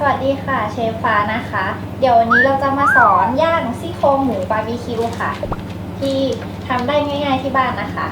สวัสดีค่ะเชฟฟ้านะคะ เดี๋ยววันนี้เราจะมาสอนย่างซี่โครงหมูบาร์บีคิวค่ะ ที่ทำได้ง่ายๆที่บ้านนะคะ